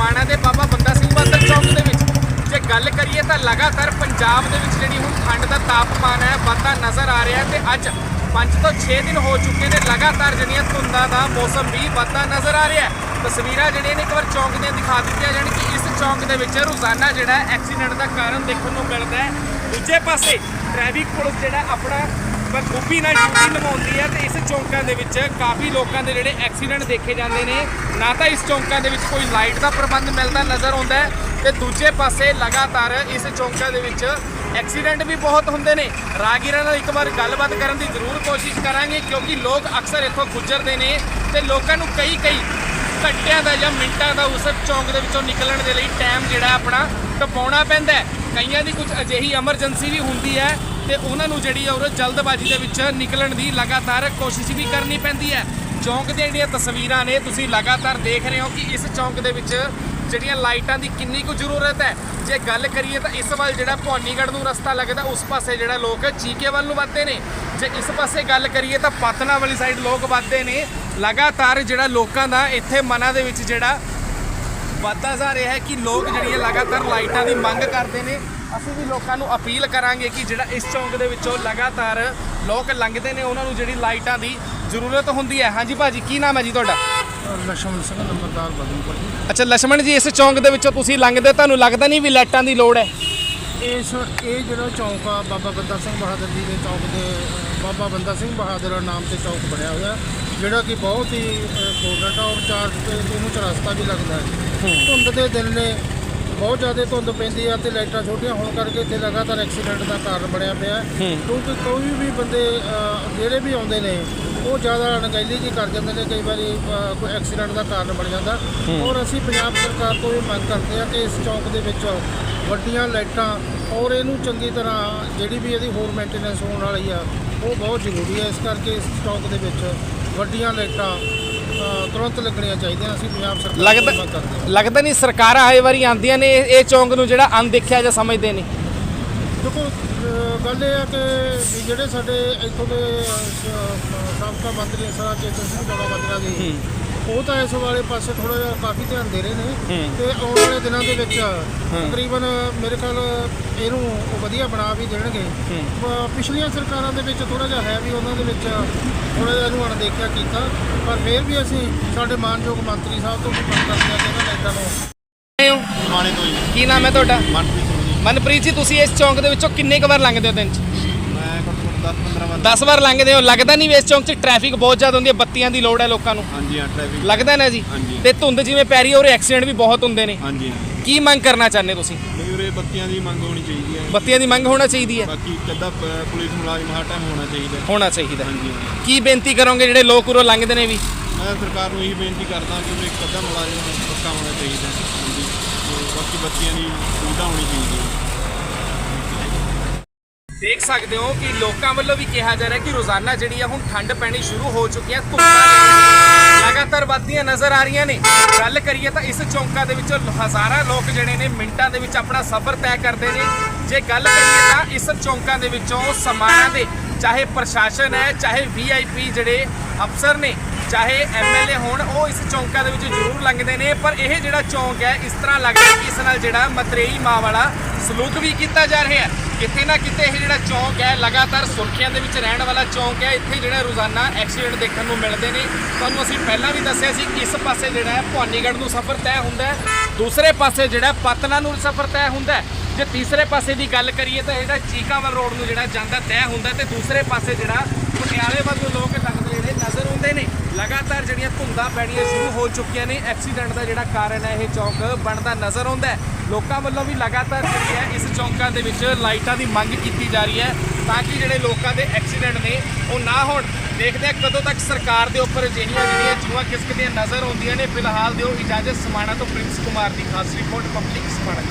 ਮਾਣਾ ਦੇ ਬਾਬਾ ਬੰਦਾ ਸਿੰਘ ਬਹਾਦਰ ਚੌਕ ਦੇ ਵਿੱਚ। ਜੇ ਗੱਲ ਕਰੀਏ ਤਾਂ ਲਗਾਤਾਰ ਪੰਜਾਬ ਦੇ ਵਿੱਚ ਜਿਹੜੀ ਹੁਣ ਠੰਡ ਦਾ ਤਾਪਮਾਨ ਹੈ, ਵਾਧਾ ਨਜ਼ਰ ਆ ਰਿਹਾ ਤੇ ਅੱਜ 5 ਤੋਂ 6 ਦਿਨ ਹੋ ਚੁੱਕੇ ਨੇ ਲਗਾਤਾਰ ਜਿਹੜੀਆਂ ਧੁੰਦਾਂ ਦਾ ਮੌਸਮ ਵੀ ਵਾਧਾ ਨਜ਼ਰ ਆ ਰਿਹਾ ਤਸਵੀਰਾਂ ਜਿਹੜੀਆਂ ਨੇ ਇੱਕ ਵਾਰ ਚੌਂਕ ਦੀਆਂ ਦਿਖਾ ਦਿੱਤੀਆਂ ਜਾਣ ਕਿ ਇਸ ਚੌਂਕ ਦੇ ਵਿੱਚ ਰੋਜ਼ਾਨਾ ਜਿਹੜਾ ਐਕਸੀਡੈਂਟ ਦਾ ਕਾਰਨ ਦੇਖਣ ਨੂੰ ਮਿਲਦਾ ਹੈ। ਦੂਜੇ ਪਾਸੇ ਟ੍ਰੈਫਿਕ ਪੁਲਿਸ ਜਿਹੜਾ ਆਪਣਾ ਬਖੂਬੀ ਨਾਲ ਡਿਊਟੀ ਨਿਭਾਉਂਦੀ ਹੈ ਤੇ ਇਸ ਚੌਂਕਾਂ ਦੇ ਵਿੱਚ ਕਾਫੀ ਲੋਕਾਂ ਦੇ ਜਿਹੜੇ ਐਕਸੀਡੈਂਟ ਦੇਖੇ ਜਾਂਦੇ ਨੇ। ਨਾ ਤਾਂ ਇਸ ਚੌਂਕਾਂ ਦੇ ਵਿੱਚ ਕੋਈ ਲਾਈਟ ਦਾ ਪ੍ਰਬੰਧ ਮਿਲਦਾ ਨਜ਼ਰ ਆਉਂਦਾ ਹੈ ਤੇ ਦੂਜੇ ਪਾਸੇ ਲਗਾਤਾਰ ਇਸ ਚੌਂਕਾਂ ਦੇ ਵਿੱਚ ਐਕਸੀਡੈਂਟ ਵੀ ਬਹੁਤ ਹੁੰਦੇ ਨੇ। ਰਾਗੀਰਾਂ ਨਾਲ ਇੱਕ ਵਾਰ ਗੱਲਬਾਤ ਕਰਨ ਦੀ ਜ਼ਰੂਰ ਕੋਸ਼ਿਸ਼ ਕਰਾਂਗੇ ਕਿਉਂਕਿ ਲੋਕ ਅਕਸਰ ਇੱਥੋਂ ਗੁਜ਼ਰਦੇ ਨੇ ਤੇ ਲੋਕਾਂ ਨੂੰ ਕਈ ਕਈ ਘੰਟਿਆਂ ਦਾ ਜਾਂ ਮਿੰਟਾਂ ਦਾ ਉਸ ਚੌਂਕ ਦੇ ਵਿੱਚੋਂ ਨਿਕਲਣ ਦੇ ਲਈ ਟਾਈਮ ਜਿਹੜਾ ਆਪਣਾ ਟਪਾਉਣਾ ਪੈਂਦਾ ਹੈ। ਕਈਆਂ ਦੀ ਕੁਝ ਅਜਿਹੀ ਐਮਰਜੈਂਸੀ ਵੀ ਹੁੰਦੀ ਹੈ ਤੇ ਉਹਨਾਂ ਨੂੰ ਜਿਹੜੀ ਹੈ ਉਹ ਜਲਦਬਾਜ਼ੀ ਦੇ ਵਿੱਚ ਨਿਕਲਣ ਦੀ ਲਗਾਤਾਰ ਕੋਸ਼ਿਸ਼ ਵੀ ਕਰਨੀ ਪੈਂਦੀ ਹੈ। ਚੌਂਕ ਦੀਆਂ ਜਿਹੜੀਆਂ ਤਸਵੀਰਾਂ ਨੇ, ਤੁਸੀਂ ਲਗਾਤਾਰ ਦੇਖ ਰਹੇ ਹੋ ਕਿ ਇਸ ਚੌਂਕ ਦੇ ਵਿੱਚ ਜਿਹੜੀਆਂ ਲਾਈਟਾਂ ਦੀ ਕਿੰਨੀ ਕੁ ਜ਼ਰੂਰਤ ਹੈ। ਜੇ ਗੱਲ ਕਰੀਏ ਤਾਂ ਇਸ ਵੱਲ ਜਿਹੜਾ ਭਵਾਨੀਗੜ੍ਹ ਨੂੰ ਰਸਤਾ ਲੱਗਦਾ, ਉਸ ਪਾਸੇ ਜਿਹੜਾ ਲੋਕ ਚੀਕੇ ਵੱਲ ਨੂੰ ਵੱਧਦੇ ਨੇ। ਜੇ ਇਸ ਪਾਸੇ ਗੱਲ ਕਰੀਏ ਤਾਂ ਪਤਨਾ ਵਾਲੀ ਸਾਈਡ ਲੋਕ ਵੱਧਦੇ ਨੇ। ਲਗਾਤਾਰ ਜਿਹੜਾ ਲੋਕਾਂ ਦਾ ਇੱਥੇ ਮਨਾਂ ਦੇ ਵਿੱਚ ਜਿਹੜਾ ਵਾਧਾ ਜਾ ਰਿਹਾ ਹੈ ਕਿ ਲੋਕ ਜਿਹੜੀਆਂ ਲਗਾਤਾਰ ਲਾਈਟਾਂ ਦੀ ਮੰਗ ਕਰਦੇ ਨੇ ਅਸੀਂ ਵੀ ਲੋਕਾਂ ਨੂੰ ਅਪੀਲ ਕਰਾਂਗੇ ਕਿ ਜਿਹੜਾ ਇਸ ਚੌਂਕ ਦੇ ਵਿੱਚੋਂ ਲਗਾਤਾਰ ਲੋਕ ਲੰਘਦੇ ਨੇ ਉਹਨਾਂ ਨੂੰ ਜਿਹੜੀ ਲਾਈਟਾਂ ਦੀ ਜ਼ਰੂਰਤ ਹੁੰਦੀ ਹੈ। ਹਾਂਜੀ ਭਾਜੀ ਕੀ ਨਾਮ ਹੈ ਜੀ ਤੁਹਾਡਾ? ਲਸ਼ਮਣ ਸਿੰਘ ਨੰਬਰਦਾਰ ਬਦਨਪੁਰ ਅੱਛਾ ਲਸ਼ਮਣ ਜੀ ਇਸ ਚੌਂਕ ਦੇ ਵਿੱਚੋਂ ਤੁਸੀਂ ਲੰਘਦੇ ਤੁਹਾਨੂੰ ਲੱਗਦਾ ਨਹੀਂ ਵੀ ਲਾਈਟਾਂ ਦੀ ਲੋੜ ਹੈ? ਇਸ ਇਹ ਜਿਹੜਾ ਚੌਂਕ ਆ ਬਾਬਾ ਬੰਦਾ ਸਿੰਘ ਬਹਾਦਰ ਜੀ ਦੇ ਚੌਂਕ ਦੇ ਬਾਬਾ ਬੰਦਾ ਸਿੰਘ ਬਹਾਦਰ ਨਾਮ ਤੇ ਚੌਂਕ ਬਣਿਆ ਹੋਇਆ ਜਿਹੜਾ ਕਿ ਬਹੁਤ ਹੀ ਇੰਪੋਰਟੈਂਟ ਆ ਔਰ ਚਾਰ ਇਹਨੂੰ ਚਰਸਤਾ ਵੀ ਲੱਗਦਾ ਹੈ। ਧੁੰਦ ਦੇ ਦਿਨ ਨੇ ਬਹੁਤ ਜ਼ਿਆਦਾ ਧੁੰਦ ਪੈਂਦੀ ਆ ਤੇ ਲਾਈਟਾਂ ਛੋਟੀਆਂ ਹੋਣ ਕਰਕੇ ਇੱਥੇ ਲਗਾਤਾਰ ਐਕਸੀਡੈਂਟ ਦਾ ਕਾਰਨ ਬਣਿਆ ਪਿਆ। ਕਿਉਂਕਿ ਕੋਈ ਵੀ ਬੰਦੇ ਜਿਹੜੇ ਵੀ ਆਉਂਦੇ ਨੇ ਉਹ ਜ਼ਿਆਦਾ ਅਣਗਹਿਲੀ ਜੀ ਕਰ ਜਾਂਦੇ ਨੇ ਕਈ ਵਾਰੀ ਕੋਈ ਐਕਸੀਡੈਂਟ ਦਾ ਕਾਰਨ ਬਣ ਜਾਂਦਾ। ਔਰ ਅਸੀਂ ਪੰਜਾਬ ਸਰਕਾਰ ਤੋਂ ਇਹ ਮੰਗ ਕਰਦੇ ਆ ਕਿ ਇਸ ਚੌਂਕ ਦੇ ਵਿੱਚ ਵੱਡੀਆਂ ਲਾਈਟਾਂ ਔਰ ਇਹਨੂੰ ਚੰਗੀ ਤਰ੍ਹਾਂ ਜਿਹੜੀ ਵੀ ਇਹਦੀ ਹੋਰ ਮੇਨਟੇਨੈਂਸ ਹੋਣ ਵਾਲੀ ਆ ਉਹ ਬਹੁਤ ਜ਼ਰੂਰੀ ਹੈ ਇਸ ਕਰਕੇ ਇਸ ਚੌਂਕ ਦੇ ਵਿੱਚ ਵੱਡੀਆਂ ਲਾਈਟਾਂ ਤੁਰੰਤ ਲੱਗਣੀਆਂ ਚਾਹੀਦੀਆਂ। ਅਸੀਂ ਪੰਜਾਬ ਸਰਕਾਰ ਲੱਗਦਾ ਲੱਗਦਾ ਨਹੀਂ ਸਰਕਾਰਾਂ ਆਏ ਵਾਰੀ ਆਉਂਦੀਆਂ ਨੇ ਇਹ ਚੌਂਕ ਨੂੰ ਜਿਹੜਾ ਅਣਦੇਖਿਆ ਜਾਂ ਸਮਝਦੇ ਨੇ ਦੇਖੋ ਗੱਲ ਇਹ ਆ ਕਿ ਵੀ ਜਿਹੜੇ ਸਾਡੇ ਇੱਥੋਂ ਦੇ ਸਾਬਕਾ ਮੰਤਰੀ ਸਰਾ ਚੇਤਨ ਸਿੰਘ ਬਾਬਾ ਮੰਤਰਾ ਜੀ ਉਹ ਤਾਂ ਇਸ ਵਾਲੇ ਪਾਸੇ ਥੋੜਾ ਜਿਹਾ ਕਾਫੀ ਧਿਆਨ ਦੇ ਰਹੇ ਨੇ ਤੇ ਆਉਣ ਵਾਲੇ ਦਿਨਾਂ ਦੇ ਵਿੱਚ ਤਕਰੀਬਨ ਮੇਰੇ ਖਿਆਲ ਇਹਨੂੰ ਉਹ ਵਧੀਆ ਬਣਾ ਵੀ ਦੇਣਗੇ। ਪਿਛਲੀਆਂ ਸਰਕਾਰਾਂ ਦੇ ਵਿੱਚ ਥੋੜਾ ਜਿਹਾ ਹੈ ਵੀ ਉਹਨਾਂ ਦੇ ਵਿੱਚ ਥੋੜਾ ਜਿਹਾ ਇਹਨੂੰ ਅਣਦੇਖਿਆ ਕੀਤਾ ਪਰ ਫਿਰ ਵੀ ਅਸੀਂ ਸਾਡੇ ਮਾਨਯੋਗ ਮੰਤਰੀ ਸਾਹਿਬ ਤੋਂ ਵੀ ਮੰਗ ਕਰਦੇ ਹਾਂ ਕਿ ਇਹਨਾਂ ਲਾਈਟਾਂ ਨੂੰ ਮਾਣੇ ਤੋਂ ਕੀ ਨਾਮ ਹੈ ਤੁਹਾਡਾ? ਮਨਪ੍ਰੀਤ ਜੀ ਤੁਸੀਂ ਇਸ ਚੌਂਕ ਦੇ ਵਿੱਚੋਂ ਕਿੰਨੇ ਕੁ ਵਾਰ ਲੰਘਦੇ ਹੋ ਦਿਨ 'ਚ? 10 15 ਵਾਰ। 10 ਵਾਰ ਲੰਘਦੇ ਹੋ ਲੱਗਦਾ ਨਹੀਂ ਵੀ ਇਸ ਚੌਂਕ 'ਚ ਟ੍ਰੈਫਿਕ ਬਹੁਤ ਜ਼ਿਆਦਾ ਹੁੰਦੀ ਹੈ ਬੱਤੀਆਂ ਦੀ ਲੋੜ ਹੈ ਲੋਕਾਂ ਨੂੰ? ਹਾਂਜੀ ਹਾਂ ਟ੍ਰੈਫਿਕ ਲੱਗਦਾ ਨਾ ਜੀ? ਹਾਂਜੀ। ਤੇ ਧੁੰਦ ਜਿਵੇਂ ਪੈ ਰਹੀ ਹੈ ਉਰੇ ਐਕਸੀਡੈਂਟ ਵੀ ਬਹੁਤ ਹੁੰਦੇ ਨੇ। ਹਾਂਜੀ ਕੀ ਮੰਗ ਕਰਨਾ ਚਾਹੁੰਦੇ ਤੁਸੀਂ? ਨਹੀਂ ਉਰੇ ਬੱਤੀਆਂ ਦੀ ਮੰਗ ਹੋਣੀ ਚਾਹੀਦੀ ਹੈ। ਬੱਤੀਆਂ ਦੀ ਮੰਗ ਹੋਣਾ ਚਾਹੀਦੀ ਹੈ? ਬਾਕੀ ਕੱਦਾ ਪੁਲਿਸ ਮੁਲਾਜ਼ਮ ਹਰ ਟਾਈਮ ਹੋਣਾ ਚਾਹੀਦਾ ਹੈ। ਹੋਣਾ ਚਾਹੀਦਾ ਹੈ। ਹਾਂਜੀ ਹਾਂ। ਕੀ ਬੇਨਤੀ ਕਰੋਗੇ ਜਿਹੜੇ ਲੋਕ ਉਰੋਂ ਲੰਘਦੇ ਨੇ ਵੀ? ਮੈਂ ਸਰਕਾਰ ਨੂੰ ਇਹੀ ਬੇਨਤੀ ਕਰਦਾ ਕਿ ਉਰੇ ਅੱਧਾ ਮੁਲਾਜ਼ਮ ਪੱਕਾ ਹੋਣਾ ਚਾਹੀਦਾ ਹੈ। ਹਾਂਜੀ। ਤੇ ਬਾਕੀ ਬੱਤੀਆਂ ਦੀ ਸੁਵਿਧਾ ਹੋਣੀ ਚਾਹੀਦੀ ਹੈ। ਦੇਖ ਸਕਦੇ ਹੋ ਕਿ ਲੋਕਾਂ ਵੱਲੋਂ ਵੀ ਕਿਹਾ ਜਾ ਰਿਹਾ ਕਿ ਰੋਜ਼ਾਨਾ ਜਿਹੜੀ ਆ ਹੁਣ ਠੰਡ ਪੈਣੀ ਸ਼ੁਰੂ ਹੋ ਚੁੱਕੀ ਹੈ ਧੁੰਦਾਂ ਲਗਾਤਾਰ ਵੱਧਦੀਆਂ ਨਜ਼ਰ ਆ ਰਹੀਆਂ ਨੇ। ਗੱਲ ਕਰੀਏ ਤਾਂ ਇਸ ਚੌਂਕਾਂ ਦੇ ਵਿੱਚੋਂ ਹਜ਼ਾਰਾਂ ਲੋਕ ਜਿਹੜੇ ਨੇ ਮਿੰਟਾਂ ਦੇ ਵਿੱਚ ਆਪਣਾ ਸਫ਼ਰ ਤੈਅ ਕਰਦੇ ਨੇ। ਜੇ ਗੱਲ ਕਰੀਏ ਤਾਂ ਇਸ ਚੌਂਕਾਂ ਦੇ ਵਿੱਚੋਂ ਸਮਾਨਾਂ ਦੇ, ਚਾਹੇ ਪ੍ਰਸ਼ਾਸਨ ਹੈ, ਚਾਹੇ ਵੀਆਈਪੀ ਜਿਹੜੇ ਅਫਸਰ ਨੇ ਚਾਹੇ ਐਮਐਲਏ ਹੋਣ, ਉਹ ਇਸ ਚੌਂਕਾਂ ਦੇ ਵਿੱਚ ਜ਼ਰੂਰ ਲੰਘਦੇ ਨੇ, ਪਰ ਇਹ ਜਿਹੜਾ ਚੌਂਕ ਹੈ, ਇਸ ਤਰ੍ਹਾਂ ਲੱਗਦਾ ਕਿ ਇਸ ਨਾਲ ਜਿਹੜਾ ਮਤਰੇਈ ਮਾਂ ਵਾਲਾ ਸਲੂਕ ਵੀ ਕੀਤਾ ਜਾ ਰਿਹਾ ਹੈ। ਕਿਤੇ ਨਾ ਕਿਤੇ ਇਹ ਜਿਹੜਾ ਚੌਂਕ ਹੈ, ਲਗਾਤਾਰ ਸੁਰਖੀਆਂ ਦੇ ਵਿੱਚ ਰਹਿਣ ਵਾਲਾ ਚੌਂਕ ਹੈ। ਇੱਥੇ ਜਿਹੜਾ ਰੋਜ਼ਾਨਾ ਐਕਸੀਡੈਂਟ ਦੇਖਣ ਨੂੰ ਮਿਲਦੇ ਨੇ। ਤੁਹਾਨੂੰ ਅਸੀਂ ਪਹਿਲਾਂ ਵੀ ਦੱਸਿਆ ਸੀ ਕਿ ਇਸ ਪਾਸੇ ਜਿਹੜਾ ਹੈ, ਭਵਾਨੀਗੜ੍ਹ ਨੂੰ ਸਫ਼ਰ ਤੈਅ ਹੁੰਦਾ ਹੈ। ਦੂਸਰੇ ਪਾਸੇ ਜਿਹੜਾ ਪਤਨਾ ਨੂੰ ਸਫ਼ਰ ਤੈਅ ਹੁੰਦਾ ਹੈ। ਜੇ ਤੀਸਰੇ ਪਾਸੇ ਦੀ ਗੱਲ ਕਰੀਏ ਤਾਂ ਇਹਦਾ ਜਿਹੜਾ ਚੀਕਾਵਲ ਰੋਡ ਨੂੰ ਜਿਹੜਾ ਜਾਂਦਾ ਤੈਅ ਹੁੰਦਾ ਹੈ ਤੇ ਦੂਸਰੇ ਪਾਸੇ ਜਿਹੜਾ ਪਟਿਆਲੇ ਵੱਲ ਨੂੰ ਲੋਕ ਲੰਘਦੇ ਜਿਹੜੇ ਨਜ਼ਰ ਆਉਂਦੇ ਨੇ। ਲਗਾਤਾਰ ਜਿਹੜੀਆਂ ਧੁੰਦਾਂ ਪੈਣੀਆਂ ਸ਼ੁਰੂ ਹੋ ਚੁੱਕੀਆਂ ਨੇ। ਐਕਸੀਡੈਂਟ ਦਾ ਜਿਹੜਾ ਕਾਰਨ ਹੈ, ਇਹ ਚੌਂਕ ਬਣਦਾ ਨਜ਼ਰ ਆਉਂਦਾ ਲੋਕਾਂ ਵੱਲੋਂ ਵੀ ਲਗਾਤਾਰ ਜਿਹੜੀ ਹੈ, ਇਸ ਚੌਂਕਾਂ ਦੇ ਵਿੱਚ ਲਾਈਟਾਂ ਦੀ ਮੰਗ ਕੀਤੀ ਜਾ ਰਹੀ ਹੈ ਤਾਂ ਕਿ ਜਿਹੜੇ ਲੋਕਾਂ ਦੇ ਐਕਸੀਡੈਂਟ ਨੇ, ਉਹ ਨਾ ਹੋਣ। ਦੇਖਦੇ ਆ ਕਦੋਂ ਤੱਕ ਸਰਕਾਰ ਦੇ ਉੱਪਰ ਅਜਿਹੀਆਂ ਜਿਹੜੀਆਂ ਜੂਆ ਕਿਸਕ ਦੀਆਂ ਨਜ਼ਰ ਆਉਂਦੀਆਂ ਨੇ। ਫਿਲਹਾਲ ਦਿਓ ਇਜਾਜ਼ਤ ਸਮਾਣਾ ਤੋਂ ਪ੍ਰਿੰਸ ਕੁਮਾਰ ਦੀ ਖਾਸ ਰਿਪੋਰਟ ਪਬਲਿਕ ਸਮਾਣਾ